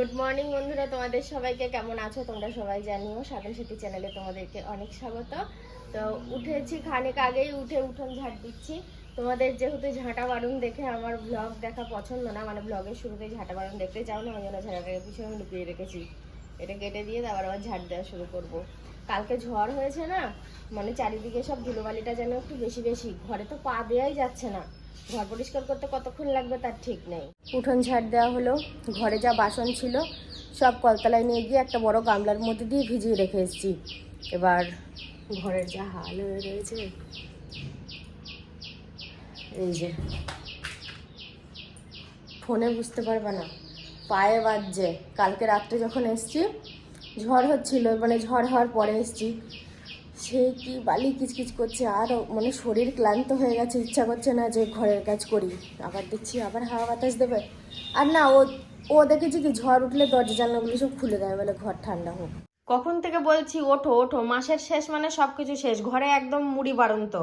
Good morning বন্ধুরা। তোমাদের সবাইকে কেমন আছো? তোমরা সবাই জানিও সাধন সেতু চ্যানেলে তোমাদেরকে অনেক স্বাগত। তো উঠেছি খানিক আগেই, উঠে উঠোন ঝাঁট দিচ্ছি। তোমাদের যেহেতু ঝাঁটা বারুন দেখে আমার ব্লগ দেখা পছন্দ না মানে ব্লগের শুরুতে ঝাঁটা বারুন দেখতে চাও না, ওই জন্য ঝাঁটাটাকে পিছনে আমি লুকিয়ে রেখেছি। এটা কেটে দিয়ে আবার আবার ঝাঁট দেওয়া শুরু করব। কালকে ঝড় হয়েছে না মানে চারিদিকে সব ধুলোবালিটা যেন একটু বেশি বেশি, ঘরে তো পা দেওয়াই যাচ্ছে না। ঘর পরিষ্কার করতে কতক্ষণ লাগবে তার ঠিক নেই। উঠোন ঝাড় দেওয়া হলো, ঘরে যা বাসন ছিল, সব কলতলায় নিয়ে গিয়ে একটা বড় গামলার মধ্যে দিয়ে ভিজিয়ে রেখে এসেছি। এবার ঘরের যা হাল হয়ে রয়েছে, এই যে। ফোনে বুঝতে পারবে না, পায়ে বাজছে। কালকে রাত্রে যখন এসছি, ঝড় হচ্ছিল মানে ঝড় হওয়ার পরে এসছি। সে কি বালি কিচকিচ করছে আর মানে শরীর ক্লান্ত হয়ে গেছে ইচ্ছা করছে না যে ঘরের কাজ করি। আবার দেখছি আবার হাওয়া বাতাস দেবে। আর না ও ও দেখেছি কি ঝড় উঠলে দরজা জানলাগুলো সব খুলে দেয় বলে ঘর ঠান্ডা হোক। কখন থেকে বলছি ওঠো ওঠো মাসের শেষ মানে সব কিছু শেষ ঘরে একদম মুড়ি বাড়ন্ত।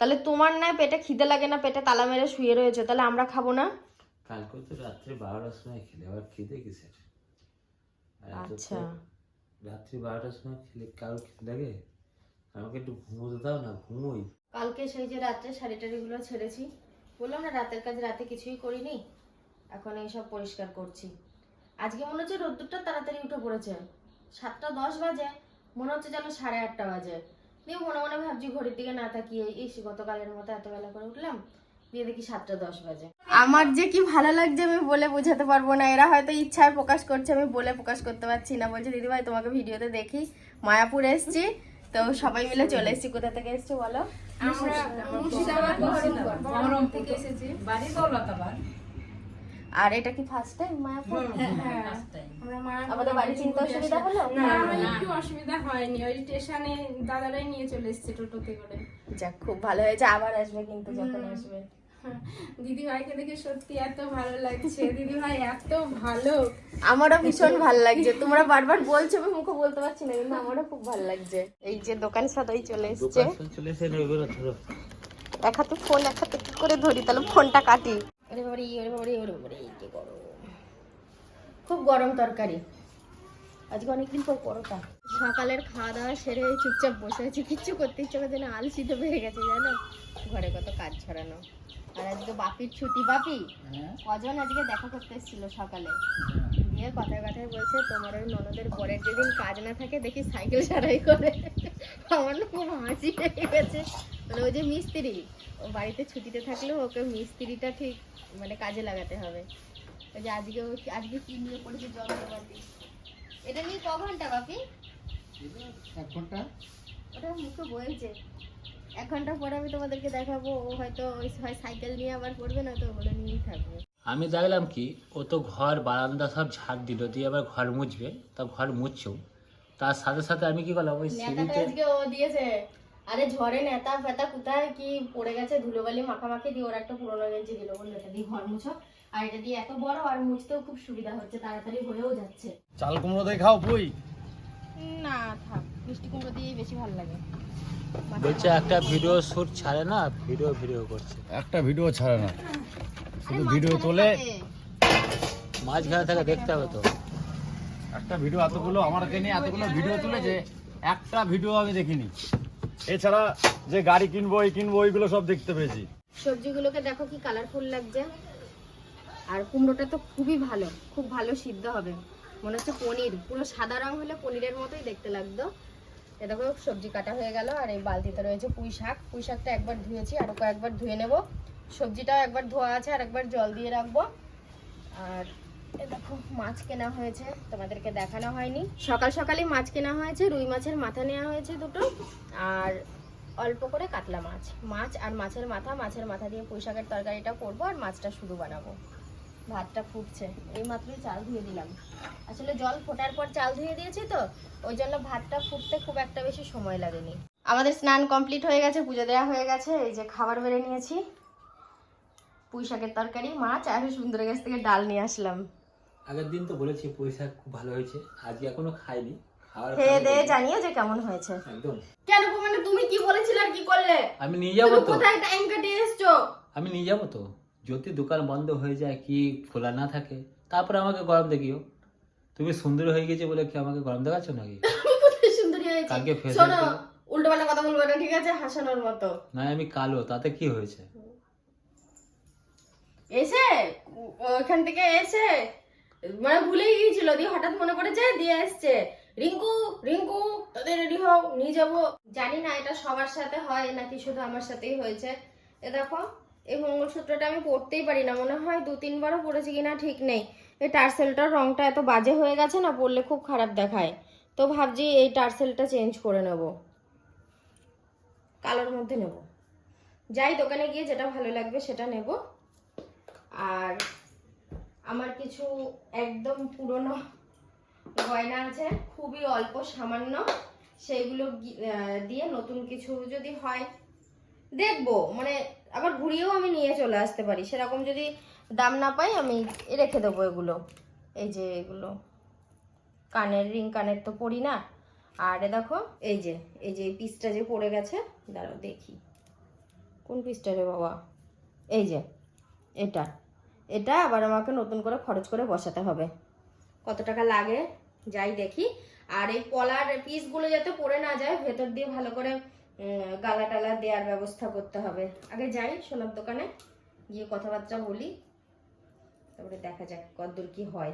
তাহলে তোমার না পেটে খিদে লাগে না পেটে তালা মেরে শুয়ে রয়েছে তাহলে আমরা খাব না? কালকে তো রাত্রে বারোটার সময় খেলে আবার খিদে কিসের? আচ্ছা। রাত্রি বারোটার সময় খেলে কারও খিদে লাগে? আমাকে একটু ঘুমোতে দাও না ঘুমোই। কালকে সেই যে রাত্রে শাড়ি টাড়িগুলো ছেড়েছি বললাম না রাতের কাজ রাতে কিছুই করিনি এখন এইসব পরিষ্কার করছি। আজকে মনে হচ্ছে রোদ্দুরটা তাড়াতাড়ি উঠে পড়েছে। সাতটা দশ বাজে মনে হচ্ছে যেন সাড়ে আটটা বাজে। দিয়ে মনে মনে ভাবছি ঘড়ির দিকে না তাকিয়ে এই গতকালের মতো এত বেলা করে উঠলাম দিয়ে দেখি সাতটা দশ বাজে। আমার যে কি ভালো লাগছে আমি বলে বোঝাতে পারব না এরা হয়তো ইচ্ছায় প্রকাশ করছে আমি বলে প্রকাশ করতে পারছি না। বলছে দিদিভাই তোমাকে ভিডিওতে দেখি মায়াপুর এসছি তো সবাই মিলে চলে এসেছি। কোথা থেকে এসেছ বলো? আর এটা কি ফার্স্ট টাইম মায়াপুর? আমাদের বাড়ি চিন্তা অসুবিধা হলো? না একটু অসুবিধা হয়নি। ওই স্টেশনে দাদারাই নিয়ে চলে এসছে টোটোতে করে। যাক খুব ভালো হয়েছে। আবার আসবে কিন্তু যখন আসবে। দিদি ভাইকে দেখে সত্যি এত ভালো লাগছে। দিদি ভাই এত ভালো। আমারও ভীষণ ভালো লাগছে। তোমরা বারবার বলছো আমি মুখে বলতে পারছি না কিন্তু আমারও খুব ভালো লাগছে। এই যে দোকান সদাই চলে এসছে। চলে এসে এক হাতে ফোন এক হাতে কি করে ধরি? তাহলে ফোনটা কাটি। ওরে বাবারে ওরে বাবারে ওরে বাবারে কি গরম। খুব গরম তরকারি। আজকে অনেকদিন পর পরোটা। সকালের খাওয়া দাওয়া সেরে চুপচাপ বসে আছি। কিচ্ছু করতে ইচ্ছে করছে না আলসিতে পেয়ে গেছে জানো? ঘরে কত কাজ ছড়ানো। আর আজকে বাপির ছুটি বাপি? কজন আজকে দেখা করতে এসেছিল সকালে? দিয়ে কথায় কথায় বলছে তোমার ওই ননদের পরের যেদিন কাজ না থাকে দেখি সাইকেল সারাই করে। আমার না খুব হাসি লেগে গেছে। মানে ওই যে মিস্ত্রি ও বাড়িতে ছুটিতে থাকলেও ওকে মিস্ত্রিটা ঠিক মানে কাজে লাগাতে হবে। ওই যে আজকে ও আজকে কি নিয়ে পড়েছে বালতি? এটা নিয়ে ক ঘণ্টা বাপি? ঘণ্টা? ওটা মুখে বলছে এক ঘণ্টা পরে আমি তোমাদেরকে দেখাবো ও হয়তো ওই হয় সাইকেল নিয়ে আবার পড়বে না তো ওগুলো নিয়েই থাকবে। আমি দেখলাম কি ও তো ঘর বারান্দা সব ঝাড় দিল দিয়ে আবার ঘর মুছবে তা ঘর মুছছেও তার সাথে সাথে আমি কি করলাম ওই সিঁড়িতে আজকে ও দিয়েছে আরে ঝড়ে নেতা ফেতা কোথায়? কি পড়ে গেছে ধুলোবালি মাখামাখি দিয়ে ওর একটা পুরোনো গেঞ্জি দিল বলল এটা দিয়ে ঘর মুছো আর এটা দিয়ে এত বড় আর মুছতেও খুব সুবিধা হচ্ছে তাড়াতাড়ি হয়েও যাচ্ছে। চাল কুমড়ো দিয়ে খাও পুই। না থাক। মিষ্টি কুমড়ো দিয়েই বেশি ভালো লাগে। বলছে একটা ভিডিও শুট ছাড়ে না ভিডিও ভিডিও করছে। একটা ভিডিও ছাড়ে না। শুধু ভিডিও মাঝখানে তোলে। মাঝখানে থেকে দেখতে হবে তো। একটা ভিডিও এতগুলো নিয়ে এতগুলো ভিডিও তুলেছে একটা ভিডিও আমি দেখিনি। এছাড়া যে গাড়ি কিনবো এই কিনবো ওইগুলো সব দেখতে পেয়েছি। সবজিগুলোকে দেখো কি কালারফুল লাগছে। আর কুমড়োটা তো খুবই ভালো খুব ভালো সিদ্ধ হবে। মনে হচ্ছে পনির পুরো সাদা রং হলে পনিরের মতোই দেখতে লাগতো। দেখো, সবজি কাটা হয়ে গেল আর এই বালতিতে রয়েছে পুঁই শাক। পুঁই শাকটা একবার ধুয়েছি আরও কয়েকবার ধুয়ে নেব। সবজিটাও একবার ধোয়া আছে আর একবার জল দিয়ে রাখব। আর দেখো, মাছ কেনা হয়েছে, তোমাদেরকে দেখানো হয়নি। সকাল সকালই মাছ কেনা হয়েছে, রুই মাছের মাথা নেওয়া হয়েছে দুটো। আর অল্প করে কাতলা মাছ। মাছ আর মাছের মাথা মাছের মাথা দিয়ে পুঁই শাকের তরকারিটা করব আর মাছটা শুধু বানাবো। ভাতটা ফুটছে। এই মাত্রই চাল ধুয়ে দিলাম। আসলে জল ফোটার পর চাল ধুয়ে দিয়েছি তো ওই জন্য ভাতটা ফুটতে খুব একটা বেশি সময় লাগেনি। আমাদের স্নান কমপ্লিট হয়ে গেছে পুজো দেওয়া হয়ে গেছে এই যে খাবার বেড়ে নিয়েছি। পুঁই শাকের তরকারি মাছ আর সুন্দরের কাছ থেকে ডাল নিয়ে আসলাম। আগের দিন তো বলেছি পয়সা খুব ভালো হয়েছে আজকে এখনও খাইনি। খেয়ে পরে দিয়ে জানিও যে কেমন হয়েছে। একদম। কেন মানে তুমি কি বলেছিলে আর কি করলে? আমি নিয়ে যাব তো। কোথায় টাইম কাটিয়ে এসছো? আমি নিয়ে যাব তো। যদি দোকান বন্ধ হয়ে যায় কি খোলা না থাকে তারপরে আমাকে গরম দেখিও। তুমি সুন্দর হয়ে গেছে বলে কি আমাকে গরম দেখাচ্ছ নাকি? সুন্দরী হয়েছে? কালকে ফেসে শোনো কথা বলব না ঠিক আছে? হাসানোর মতো। না আমি কালো তাতে কি হয়েছে? এসে ওখান থেকে এসে মানে ভুলেই গিয়েছিল দিয়ে হঠাৎ মনে পড়েছে দিয়ে এসছে। রিঙ্কু রিঙ্কু তাদের রেডি হও নিয়ে যাব। জানি না এটা সবার সাথে হয় নাকি শুধু আমার সাথেই হয়েছে। এ দেখো এই মঙ্গলসূত্রটা আমি পরতেই পারি না। মনে হয় দু তিনবারও পরেছি কিনা ঠিক নেই। এই টার্সেলটার রংটা এত বাজে হয়ে গেছে না পরলে খুব খারাপ দেখায়। তো ভাবছি এই টার্সেলটা চেঞ্জ করে নেব। কালোর মধ্যে নেব। যাই দোকানে গিয়ে যেটা ভালো লাগবে সেটা নেব। আর আমার কিছু একদম পুরনো গয়না আছে, খুবই অল্প সামান্য। সেইগুলো দিয়ে নতুন কিছু যদি হয়, দেখব। মানে আবার ঘুরিয়েও আমি নিয়ে চলে আসতে পারি। সেরকম যদি দাম না পাই, আমি রেখে দেবো এগুলো। এই যে এগুলো। কানের রিং, কানের তো পরি না। আর দেখো, এই যে এই যে পিসটা যে পড়ে গেছে, দাঁড়াও দেখি। কোন পিসটা রে বাবা? এই যে, এটা। এটা আবার আমাকে নতুন করে খরচ করে বসাতে হবে। কত টাকা লাগে? যাই দেখি। আর এই পলার পিসগুলো যাতে পড়ে না যায়, ভেতর দিয়ে ভালো করে গালা টালা দেওয়ার ব্যবস্থা করতে হবে। আগে যাই সোনার দোকানে গিয়ে কথাবার্তা বলি। তারপরে দেখা যাক কতদূর কি হয়।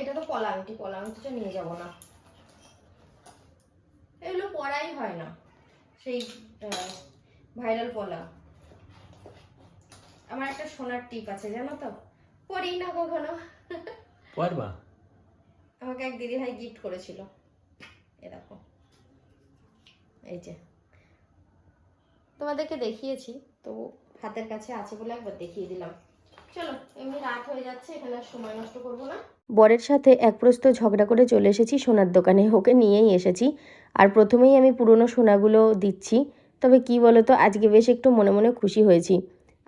এটা তো পলা আংটি পলা আংটিটা নিয়ে যাব না। এগুলো পড়াই হয় না। সেই ভাইরাল পলা। আমার একটা সোনার টিপ আছে জানো তো? পরেই না কখনো। পরবা? আমাকে এক দিদি ভাই গিফট করেছিল। এ দেখো। এই যে। তোমাদেরকে দেখিয়েছি, তো হাতের কাছে আছে বলে একবার দেখিয়ে দিলাম। চলো, এমনি রাত হয়ে যাচ্ছে, এখানে সময় নষ্ট করব না। বরের সাথে এক প্রস্ত ঝগড়া করে চলে এসেছি, সোনার দোকানে। ওকে নিয়েই এসেছি। আর প্রথমেই আমি পুরনো সোনাগুলো দিচ্ছি। তবে কি বলো তো আজকে বেশ একটু মনে মনে খুশি হয়েছি।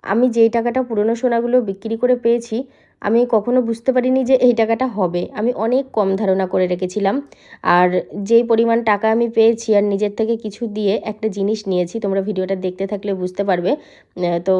আমি যেই টাকাটা পুরনো সোনাগুলো বিক্রি করে পেয়েছি আমি কখনো বুঝতে পারিনি যে এই টাকাটা হবে। আমি অনেক কম ধারণা করে রেখেছিলাম। আর যেই পরিমাণ টাকা আমি পেয়েছি আর নিজের থেকে কিছু দিয়ে একটা জিনিস নিয়েছি, তোমরা ভিডিওটা দেখতে থাকলে বুঝতে পারবে। তো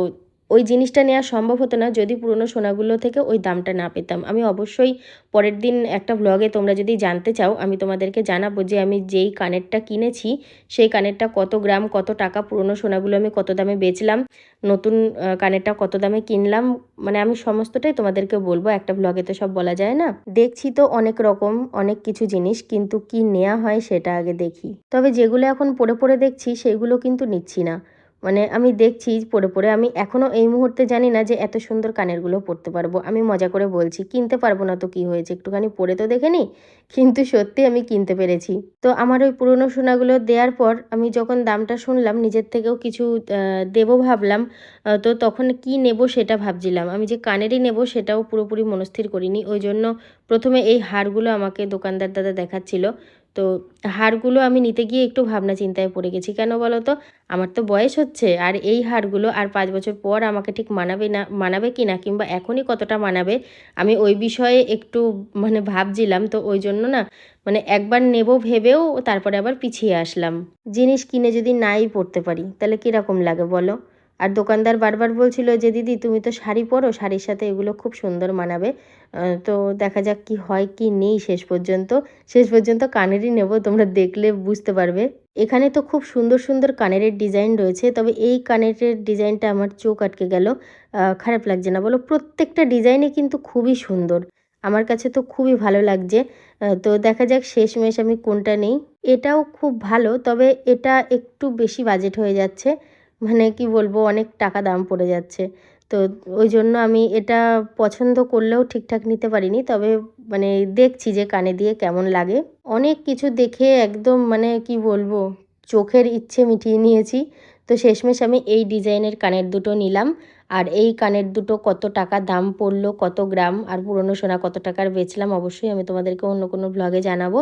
ওই জিনিসটা নেওয়া সম্ভব হতো না যদি পুরনো সোনাগুলো থেকে ওই দামটা না পেতাম। আমি অবশ্যই পরের দিন একটা ভ্লগে তোমরা যদি জানতে চাও, আমি তোমাদেরকে জানাব যে আমি যেই কানেরটা কিনেছি, সেই কানেরটা কত গ্রাম, কত টাকা পুরনো সোনাগুলো আমি কত দামে বেচলাম, নতুন কানেরটা কত দামে কিনলাম মানে আমি সমস্তটাই তোমাদেরকে বলব, একটা ভ্লগে তো সব বলা যায় না। দেখছি তো অনেক রকম, অনেক কিছু জিনিস, কিন্তু কি নেওয়া হয় সেটা আগে দেখি। তবে যেগুলো এখন পড়ে পড়ে দেখছি, সেগুলো কিন্তু নিচ্ছি না। মানে আমি দেখছি পরে পরে আমি এখনও এই মুহূর্তে জানি না যে এত সুন্দর কানেরগুলো পরতে পারব। আমি মজা করে বলছি, কিনতে পারব না তো কি হয়েছে? একটুখানি পরে তো দেখে নি, কিন্তু সত্যি আমি কিনতে পেরেছি। তো আমার ওই পুরনো সোনাগুলো দেওয়ার পর আমি যখন দামটা শুনলাম, নিজের থেকেও কিছু দেবো ভাবলাম তো তখন কি নেব সেটা ভাবছিলাম। আমি যে কানেরই নেব সেটাও পুরোপুরি মনস্থির করিনি। ওই জন্য প্রথমে এই হারগুলো আমাকে দোকানদার দাদা দেখাচ্ছিল। তো হারগুলো আমি নিতে গিয়ে একটু ভাবনা চিন্তায় পড়ে গেছি। কেন বলো তো? আমার তো বয়স হচ্ছে আর এই হারগুলো আর পাঁচ বছর পর আমাকে ঠিক মানাবে না, মানাবে কি না কিংবা এখনই কতটা মানাবে? আমি ওই বিষয়ে একটু মানে ভাবছিলাম, তো ওই জন্য না মানে একবার নেব ভেবেও তারপরে আবার পিছিয়ে আসলাম। জিনিস কিনে যদি নাই পড়তে পারি, তাহলে কীরকম লাগে বলো? আর দোকানদার বারবার বলছিল যে, দিদি, তুমি তো শাড়ি পরো, শাড়ির সাথে এগুলো খুব সুন্দর মানাবে। তো দেখা যাক কি হয় কি নেই শেষ পর্যন্ত। শেষ পর্যন্ত কানেরই নেব, তোমরা দেখলে বুঝতে পারবে। এখানে তো খুব সুন্দর সুন্দর কানের ডিজাইন রয়েছে, তবে এই কানের ডিজাইনটা আমার চোখ আটকে গেল। খারাপ লাগছে না, বলো। প্রত্যেকটা ডিজাইনে কিন্তু খুবই সুন্দর। আমার কাছে তো খুবই ভালো লাগছে। তো দেখা যাক শেষমেশ আমি কোনটা নেই। এটাও খুব ভালো, তবে এটা একটু বেশি বাজেট হয়ে যাচ্ছে। মানে কি বলব, অনেক টাকা দাম পড়ে যাচ্ছে। তো ওই জন্য আমি এটা পছন্দ করলেও ঠিকঠাক নিতে পারিনি। তবে মানে দেখছি যে কানে দিয়ে কেমন লাগে। অনেক কিছু দেখে একদম মানে কি বলব, চোখের ইচ্ছে মিটিয়ে নিয়েছি। তো শেষমেশ আমি এই ডিজাইনের কানের দুটো নিলাম। আর এই কানের দুটো কত টাকা দাম পড়ল, কত গ্রাম, আর পুরনো সোনা কত টাকার বেচলাম, অবশ্যই আমি তোমাদেরকে অন্য কোনো ব্লগে জানাব।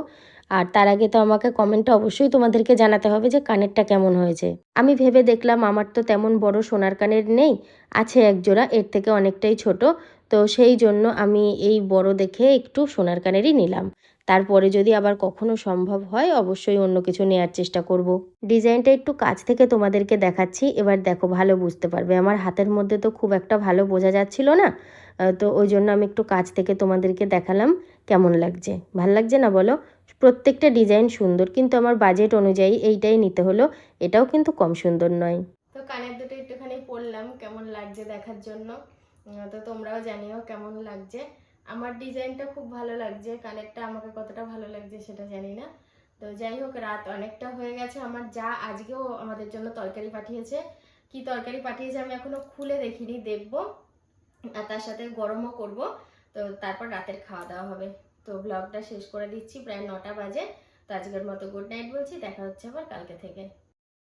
আর তার আগে তো আমাকে কমেন্টে অবশ্যই তোমাদেরকে জানাতে হবে যে কানেরটা কেমন হয়েছে। আমি ভেবে দেখলাম আমার তো তেমন বড় সোনার কানের নেই, আছে এক জোড়া, এর থেকে অনেকটাই ছোট, তো সেই জন্য আমি এই বড় দেখে একটু সোনার কানেরই নিলাম। তারপরে যদি আবার কখনো সম্ভব হয়, অবশ্যই অন্য কিছু নেওয়ার চেষ্টা করব। ডিজাইনটা একটু কাছ থেকে তোমাদেরকে দেখাচ্ছি। এবার দেখো, ভালো বুঝতে পারবে। আমার হাতের মধ্যে তো খুব একটা ভালো বোঝা যাচ্ছিল না। তো ওই জন্য আমি একটু কাছ থেকে তোমাদেরকে দেখালাম কেমন লাগছে। ভালো লাগছে না বলো? প্রত্যেকটা ডিজাইন সুন্দর, কিন্তু আমার বাজেট অনুযায়ী এইটাই নিতে হলো। এটাও কিন্তু কম সুন্দর নয়। তো কানের দুটো একটুখানি পরলাম, কেমন লাগছে দেখার জন্য? তো তোমরাও জানিও কেমন লাগছে। আমার ডিজাইনটা খুব ভালো লাগছে, কানেরটা আমাকে কতটা ভালো লাগছে সেটা জানি না। তো যাই হোক, রাত অনেকটা হয়ে গেছে। আমার যা আজকেও আমাদের জন্য তরকারি পাঠিয়েছে। কি তরকারি পাঠিয়েছে আমি এখনও খুলে দেখিনি, দেখব। আর তার সাথে গরমও করব। তো তারপর রাতের খাওয়া দাওয়া হবে। তো ব্লগটা শেষ করে দিচ্ছি, প্রায় নটা বাজে। তো আজকের মতো গুড নাইট বলছি, দেখা হচ্ছে আবার কালকে থেকে।